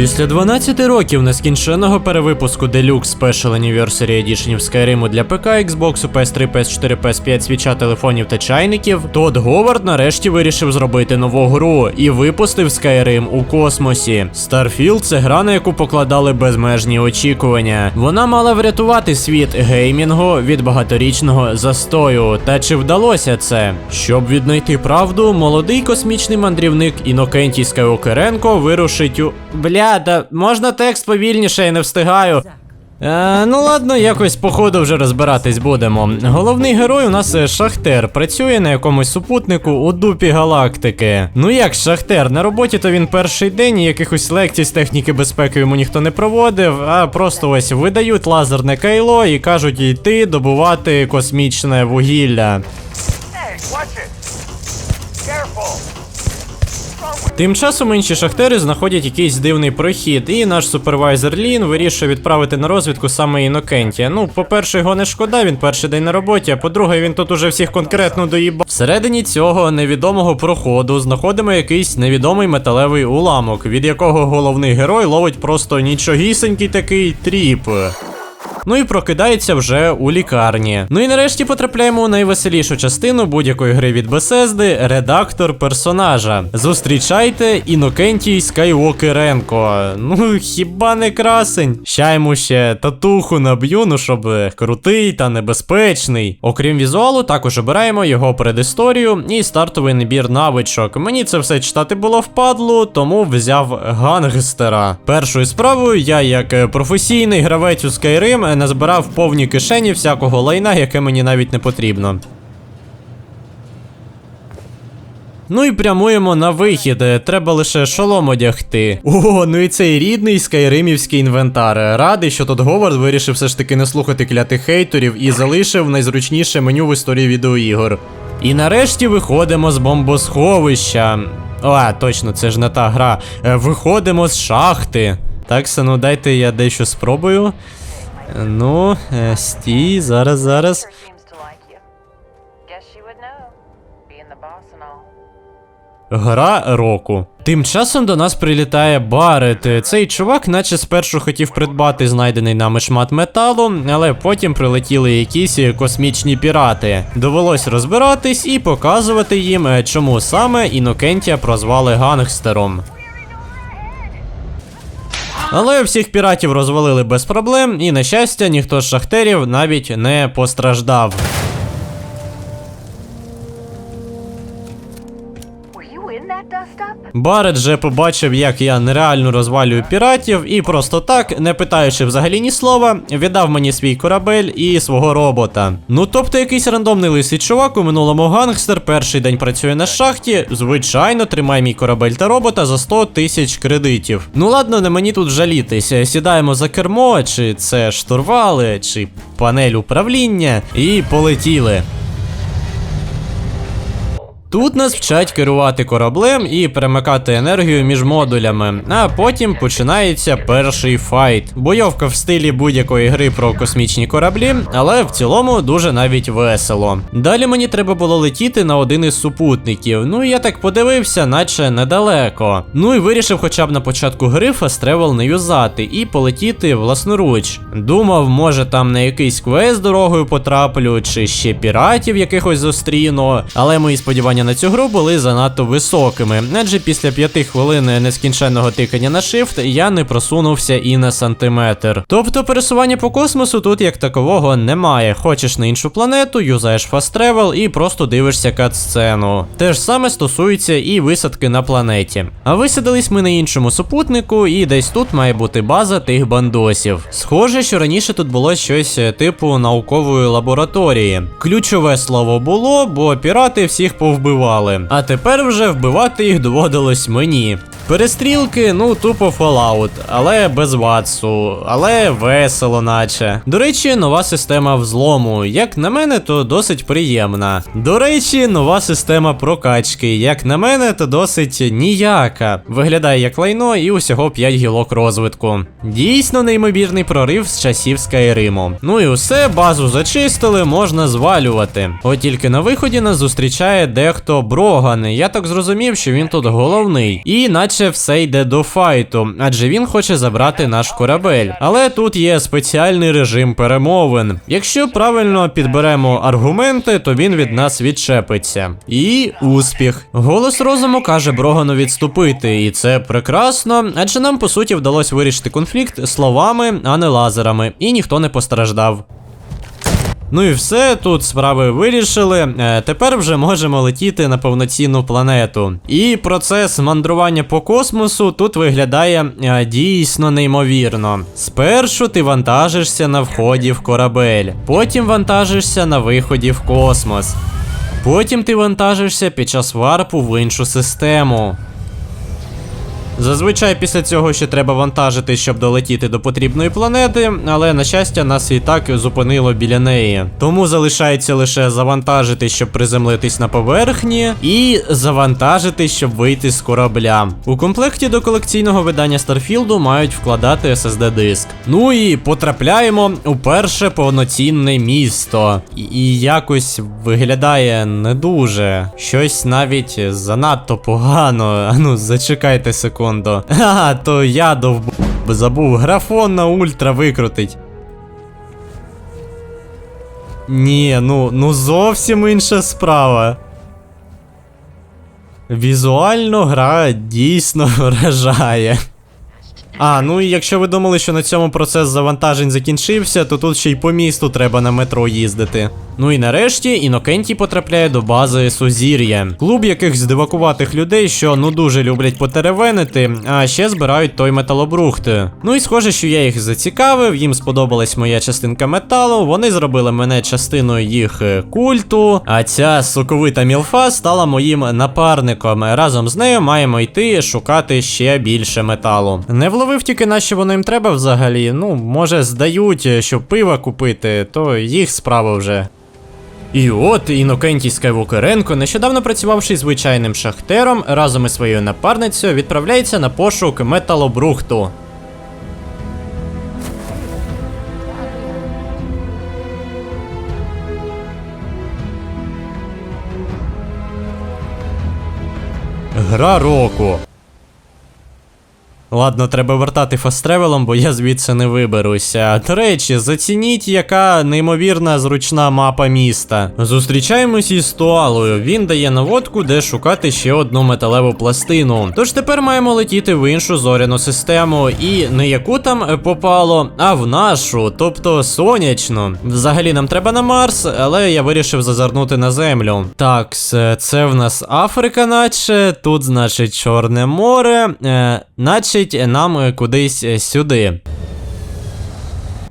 Після 12 років нескінченного перевипуску Deluxe Special Anniversary Edition Skyrim для ПК, Xbox, PS3, PS4, PS5, свіча, телефонів та чайників, Тодд Говард нарешті вирішив зробити нову гру і випустив Skyrim у космосі. Starfield – це гра, на яку покладали безмежні очікування. Вона мала врятувати світ геймінгу від багаторічного застою. Та чи вдалося це? Щоб віднайти правду, молодий космічний мандрівник Інокентій Скайокеренко вирушить у. Бля, да можна текст повільніше, я не встигаю. Е, ну ладно, якось по ходу вже розбиратись будемо. Головний герой у нас е, Шахтер, працює на якомусь супутнику у дупі галактики. Ну як Шахтер, на роботі то він перший день і якихось лекцій з техніки безпеки йому ніхто не проводив, а просто ось видають лазерне кайло і кажуть йти добувати космічне вугілля. Hey, watch it! Тим часом інші шахтери знаходять якийсь дивний прохід, і наш супервайзер Лін вирішує відправити на розвідку саме Інокентія. Ну, по-перше, його не шкода, він перший день на роботі, а по-друге, він тут уже всіх конкретно доїбав. Всередині цього невідомого проходу знаходимо якийсь невідомий металевий уламок, від якого головний герой ловить просто нічогісенький такий тріп. Ну і прокидається вже у лікарні. Ну і нарешті потрапляємо у найвеселішу частину будь-якої гри від Bethesda – редактор персонажа. Зустрічайте Інокентій Скайуокеренко. Ну хіба не красень? Ща йому ще татуху наб'ю, ну щоб крутий та небезпечний. Окрім візуалу, також обираємо його предісторію і стартовий набір навичок. Мені це все читати було впадло, тому взяв гангстера. Першою справою я, як професійний гравець у Skyrim, назбирав повні кишені всякого лайна, яке мені навіть не потрібно. Ну і прямуємо на вихід. Треба лише шолом одягти. О, ну і цей рідний скайримівський інвентар. Радий, що тут Говард вирішив все ж таки не слухати клятих хейтерів і залишив найзручніше меню в історії відеоігор. І нарешті виходимо з бомбосховища. А, точно, це ж не та гра. Виходимо з шахти. Так, ну дайте я дещо спробую. Ну, е, стій, зараз, зараз. Гра року. Тим часом до нас прилітає Барет. Цей чувак, наче спершу хотів придбати знайдений нами шмат металу, але потім прилетіли якісь космічні пірати. Довелось розбиратись і показувати їм, е, чому саме Інокентія прозвали гангстером. Але всіх піратів розвалили без проблем, і на щастя, ніхто з шахтерів навіть не постраждав. Барет же побачив, як я нереально розвалюю піратів, і просто так, не питаючи взагалі ні слова, віддав мені свій корабель і свого робота. Ну тобто якийсь рандомний лисий чувак у минулому гангстер перший день працює на шахті, звичайно, тримай мій корабель та робота за 100 тисяч кредитів. Ну ладно, не мені тут жалітися. Сідаємо за кермо, чи це штурвали, чи панель управління, і полетіли. Тут нас вчать керувати кораблем і перемикати енергію між модулями, а потім починається перший файт. Бойовка в стилі будь-якої гри про космічні кораблі, але в цілому дуже навіть весело. Далі мені треба було летіти на один із супутників. Ну і я так подивився, наче недалеко. Ну і вирішив хоча б на початку гри Travel не юзати і полетіти власноруч. Думав, може там на якийсь квест дорогою потраплю, чи ще піратів якихось зустріну, але мої сподівання на цю гру були занадто високими, адже після п'яти хвилин нескінченного тикання на shift я не просунувся і на сантиметр. Тобто пересування по космосу тут як такового немає. Хочеш на іншу планету, юзаєш fast travel і просто дивишся кат-сцену. Те ж саме стосується і висадки на планеті. А висадились ми на іншому супутнику, і десь тут має бути база тих бандосів. Схоже, що раніше тут було щось е, типу наукової лабораторії. Ключове слово було, бо пірати всіх повбивали. А тепер вже вбивати їх доводилось мені. Перестрілки, ну тупо Fallout, але без ватсу, але весело, наче. До речі, нова система взлому. Як на мене, то досить приємна. До речі, нова система прокачки. Як на мене, то досить ніяка. Виглядає як лайно і усього 5 гілок розвитку. Дійсно неймовірний прорив з часів Скайриму. Ну і усе, базу зачистили, можна звалювати. От тільки на виході нас зустрічає дехто Броган. Я так зрозумів, що він тут головний. І наче все йде до файту, адже він хоче забрати наш корабель. Але тут є спеціальний режим перемовин. Якщо правильно підберемо аргументи, то він від нас відчепиться. І успіх. Голос розуму каже Брогану відступити, і це прекрасно, адже нам по суті вдалося вирішити конфлікт словами, а не лазерами, і ніхто не постраждав. Ну і все, тут справи вирішили. Е, тепер вже можемо летіти на повноцінну планету. І процес мандрування по космосу тут виглядає е, дійсно неймовірно. Спершу ти вантажишся на вході в корабель, потім вантажишся на виході в космос. Потім ти вантажишся під час варпу в іншу систему. Зазвичай після цього ще треба вантажити, щоб долетіти до потрібної планети, але на щастя нас і так зупинило біля неї. Тому залишається лише завантажити, щоб приземлитись на поверхні, і завантажити, щоб вийти з корабля. У комплекті до колекційного видання Старфілду мають вкладати SSD диск. Ну і потрапляємо у перше повноцінне місто. І, якось виглядає не дуже. Щось навіть занадто погано. Ану, зачекайте секунду. Ага, то я довб... забув графон на ультра викрутить. Ні, ну, ну зовсім інша справа. Візуально гра дійсно вражає. А, ну і якщо ви думали, що на цьому процес завантажень закінчився, то тут ще й по місту треба на метро їздити. Ну і нарешті Інокентій потрапляє до бази Сузір'я. Клуб якихось дивакуватих людей, що ну дуже люблять потеревенити, а ще збирають той металобрухт. Ну і схоже, що я їх зацікавив, їм сподобалась моя частинка металу, вони зробили мене частиною їх е, культу, а ця соковита мілфа стала моїм напарником. Разом з нею маємо йти шукати ще більше металу. Не вловив тільки на воно їм треба взагалі. Ну, може, здають, е, щоб пива купити, то їх справа вже. І от Інокентій Скайвокеренко, нещодавно працювавши звичайним шахтером, разом із своєю напарницею відправляється на пошук металобрухту. Гра року. Ладно, треба вертати фастревелом, бо я звідси не виберуся. До речі, зацініть, яка неймовірна зручна мапа міста. Зустрічаємось із Туалою. Він дає наводку, де шукати ще одну металеву пластину. Тож тепер маємо летіти в іншу зоряну систему. І не яку там попало, а в нашу, тобто сонячну. Взагалі нам треба на Марс, але я вирішив зазирнути на землю. Так, це в нас Африка, наче. Тут, значить, Чорне море. Е, наче нам е, кудись е, сюди.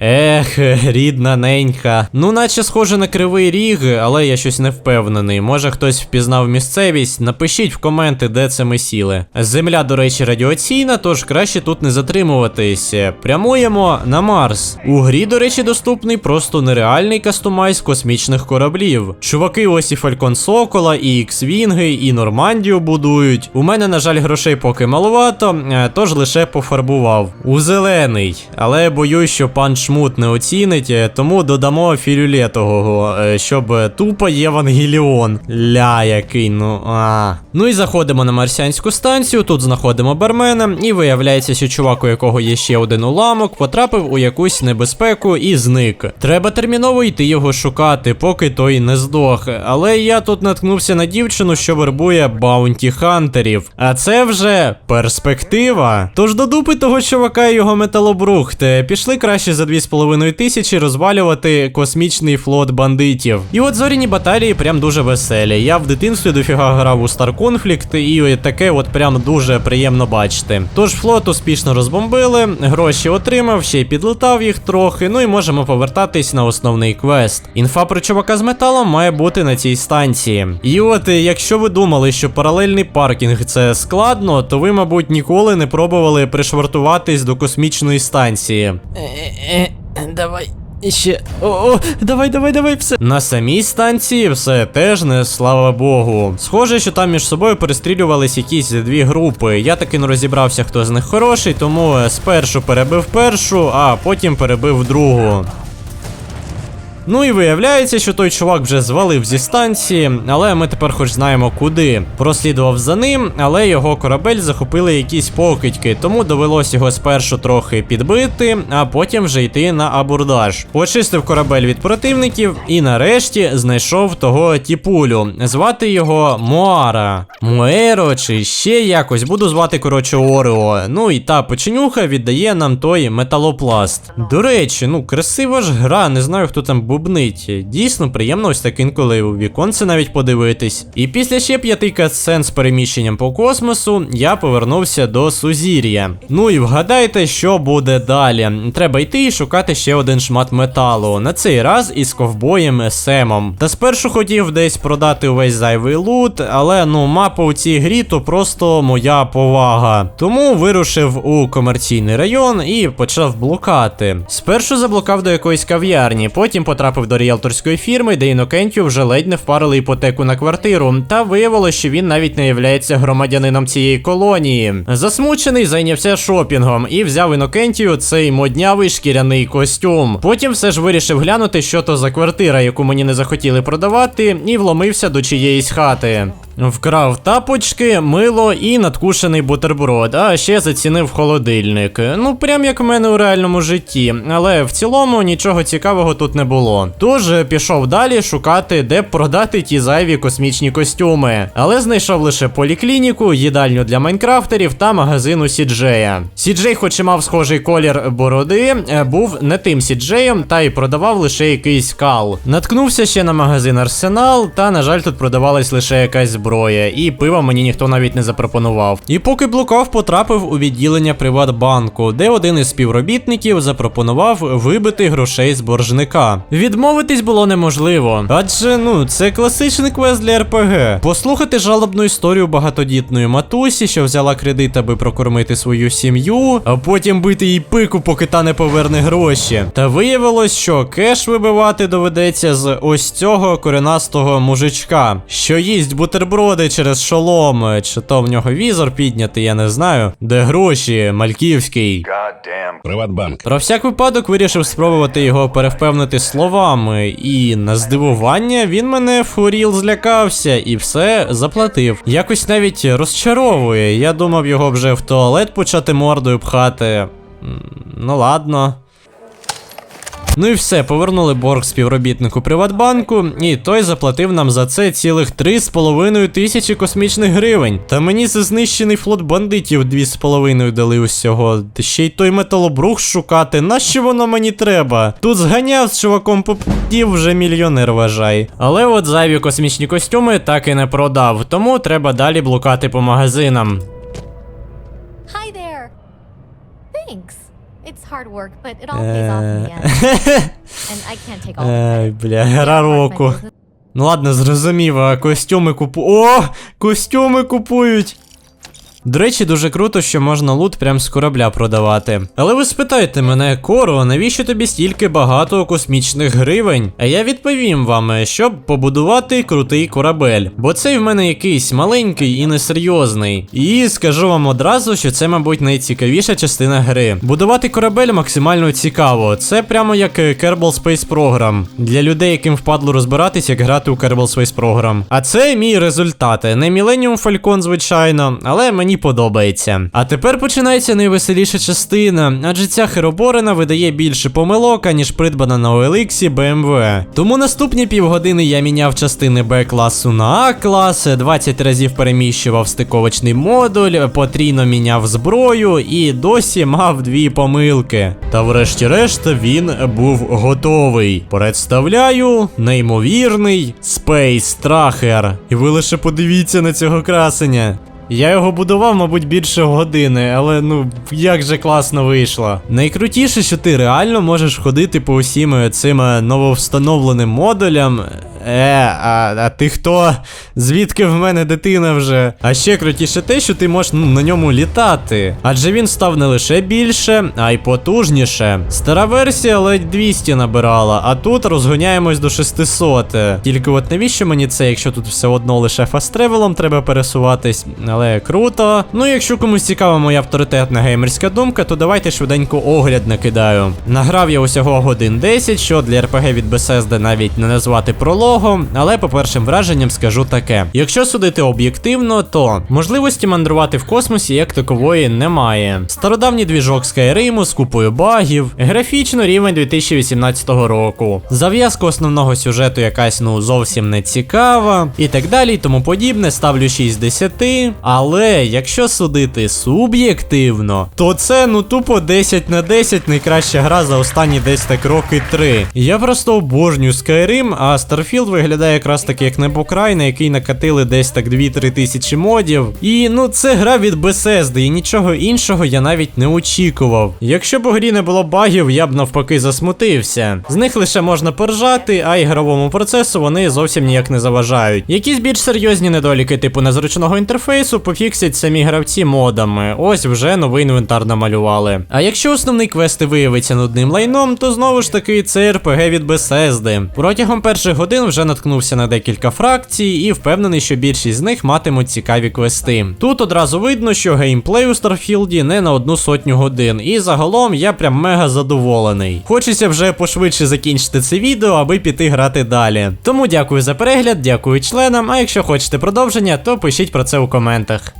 Ех, рідна ненька. Ну, наче схоже на кривий ріг, але я щось не впевнений. Може хтось впізнав місцевість. Напишіть в коменти, де це ми сіли. Земля, до речі, радіаційна, тож краще тут не затримуватись. Прямуємо на Марс. У грі, до речі, доступний просто нереальний кастомайз космічних кораблів. Чуваки, ось і Фалькон Сокола, і Ікс-Вінги, і Нормандію будують. У мене, на жаль, грошей поки маловато, е, тож лише пофарбував. У зелений. Але боюсь, що пан Шмут не оцінить, е, тому додамо філюлетового, е, щоб тупо Євангеліон. Ля, який, ну а. Ну і заходимо на марсіанську станцію, тут знаходимо бармена, і виявляється, що чувак, у якого є ще один уламок, потрапив у якусь небезпеку і зник. Треба терміново йти його шукати, поки той не здох. Але я тут наткнувся на дівчину, що вербує баунті хантерів. А це вже перспектива. Тож до дупи того чувака і його металобрухт. е, Пішли краще за 2,5 тисячі розвалювати космічний флот бандитів. І от зоряні баталії прям дуже веселі. Я в дитинстві дофіга грав у Star Conflict, і таке от прям дуже приємно бачити. Тож флот успішно розбомбили, гроші отримав, ще й підлетав їх трохи. Ну і можемо повертатись на основний квест. Інфа про чувака з металом має бути на цій станції. І от, е, якщо ви думали, що паралельний паркінг це складно, то ви, мабуть, ніколи не пробували пришвартуватись до космічної станції. Е, Давай. Ще. О, о, давай, давай, давай, все. На самій станції все теж не слава Богу. Схоже, що там між собою перестрілювались якісь дві групи. Я таки не розібрався, хто з них хороший, тому е, спершу перебив першу, а потім перебив другу. Ну і виявляється, що той чувак вже звалив зі станції, але ми тепер хоч знаємо куди. Прослідував за ним, але його корабель захопили якісь покидьки, тому довелось його спершу трохи підбити, а потім вже йти на абордаж. Почистив корабель від противників і нарешті знайшов того тіпулю. Звати його Моара. Моеро чи ще якось. Буду звати, коротше, Орео. Ну і та печенюха віддає нам той металопласт. До речі, ну красива ж гра, не знаю, хто там бубнить. Дійсно, приємно ось так інколи у віконце навіть подивитись. І після ще п'яти катсцен з переміщенням по космосу, я повернувся до Сузір'я. Ну і вгадайте, що буде далі. Треба йти і шукати ще один шмат металу. На цей раз із ковбоєм Семом. Та спершу хотів десь продати увесь зайвий лут, але ну мапа у цій грі то просто моя повага. Тому вирушив у комерційний район і почав блукати. Спершу заблукав до якоїсь кав'ярні, потім потрапив до ріелторської фірми, де Інокентію вже ледь не впарили іпотеку на квартиру. Та виявилося, що він навіть не являється громадянином цієї колонії. Засмучений, зайнявся шопінгом і взяв Інокентію цей моднявий шкіряний костюм. Потім все ж вирішив глянути, що то за квартира, яку мені не захотіли продавати, і вломився до чиєїсь хати. Вкрав тапочки, мило і надкушений бутерброд, а ще зацінив холодильник. Ну, прям як в мене у реальному житті, але в цілому нічого цікавого тут не було. Тож е, пішов далі шукати, де продати ті зайві космічні костюми. Але знайшов лише поліклініку, їдальню для майнкрафтерів та магазину Сіджея. Сіджей, хоч і мав схожий колір бороди, е, був не тим Сіджеєм та й продавав лише якийсь кал. Наткнувся ще на магазин Арсенал, та, на жаль, тут продавалась лише якась зброя, і пива мені ніхто навіть не запропонував. І поки блукав, потрапив у відділення Приватбанку, де один із співробітників запропонував вибити грошей з боржника. Відмовитись було неможливо, адже ну це класичний квест для РПГ. Послухати жалобну історію багатодітної матусі, що взяла кредит, аби прокормити свою сім'ю, а потім бити їй пику, поки та не поверне гроші. Та виявилось, що кеш вибивати доведеться з ось цього коренастого мужичка, що їсть бутерброди через шолом, чи то в нього візор піднятий, я не знаю. Де гроші, Мальківський. Приватбанк. Про всяк випадок вирішив спробувати його перевпевнити словами, і на здивування він мене фуріл злякався і все заплатив. Якось навіть розчаровує. Я думав його вже в туалет почати мордою пхати. Ну ладно. Ну і все, повернули борг співробітнику Приватбанку, і той заплатив нам за це цілих 3,5 тисячі космічних гривень. Та мені за знищений флот бандитів 2,5 дали усього. Ще й той металобрух шукати, нащо воно мені треба? Тут зганяв з чуваком попдів, вже мільйонер вважай. Але от зайві космічні костюми так і не продав, тому треба далі блукати по магазинам. Hi there. Thanks. It's hard work, but it all pays off in the end. And I can't take all the Ай, credit. бля, Being гра part of my року. business Ну ладно, зрозумів, а костюми купу. О! Костюми купують! До речі, дуже круто, що можна лут прям з корабля продавати. Але ви спитаєте мене, Коро, навіщо тобі стільки багато космічних гривень? А я відповім вам, щоб побудувати крутий корабель. Бо цей в мене якийсь маленький і несерйозний. І скажу вам одразу, що це, мабуть, найцікавіша частина гри. Будувати корабель максимально цікаво. Це прямо як е, Kerbal Space Program. Для людей, яким впадло розбиратись, як грати у Kerbal Space Program. А це мій результат. Не Millennium Falcon, звичайно, але мені подобається. А тепер починається найвеселіша частина, адже ця хероборина видає більше помилок, аніж придбана на OLX BMW. Тому наступні півгодини я міняв частини Б класу на А клас, 20 разів переміщував стиковочний модуль, потрійно міняв зброю і досі мав дві помилки. Та врешті-решт він був готовий. Представляю, неймовірний Space Tracker. І ви лише подивіться на цього красення. Я його будував, мабуть, більше години, але ну як же класно вийшло. Найкрутіше, що ти реально можеш ходити по усім цим нововстановленим модулям, Е, а, а ти хто? Звідки в мене дитина вже? А ще крутіше те, що ти можеш ну, на ньому літати. Адже він став не лише більше, а й потужніше. Стара версія ледь 200 набирала, а тут розгоняємось до 600. Тільки от навіщо мені це, якщо тут все одно лише фастревелом треба пересуватись, але круто. Ну, якщо комусь цікава моя авторитетна геймерська думка, то давайте швиденько огляд накидаю. Награв я усього годин 10, що для РПГ від Bethesda навіть не назвати прологом, але по першим враженням скажу таке: якщо судити об'єктивно, то можливості мандрувати в космосі як такової немає. Стародавній двіжок Skyrim з купою багів, графічно рівень 2018 року. Зав'язка основного сюжету якась ну зовсім не цікава, і так далі, і тому подібне, ставлю 6 з 10. Але якщо судити суб'єктивно, то це ну тупо 10 на 10 найкраща гра за останні десь так роки 3. Я просто обожнюю Skyrim, а Starfield виглядає якраз таки як небокрай, на який накатили десь так 2-3 тисячі модів. І ну це гра від Bethesda, і нічого іншого я навіть не очікував. Якщо б у грі не було багів, я б навпаки засмутився. З них лише можна поржати, а ігровому процесу вони зовсім ніяк не заважають. Якісь більш серйозні недоліки, типу незручного інтерфейсу, пофіксять самі гравці модами. Ось вже новий інвентар намалювали. А якщо основний квест виявиться нудним лайном, то знову ж таки це RPG від Bethesda. Протягом перших годин вже наткнувся на декілька фракцій і впевнений, що більшість з них матимуть цікаві квести. Тут одразу видно, що геймплей у Старфілді не на одну сотню годин, і загалом я прям мега задоволений. Хочеться вже пошвидше закінчити це відео, аби піти грати далі. Тому дякую за перегляд, дякую членам. А якщо хочете продовження, то пишіть про це у коментах.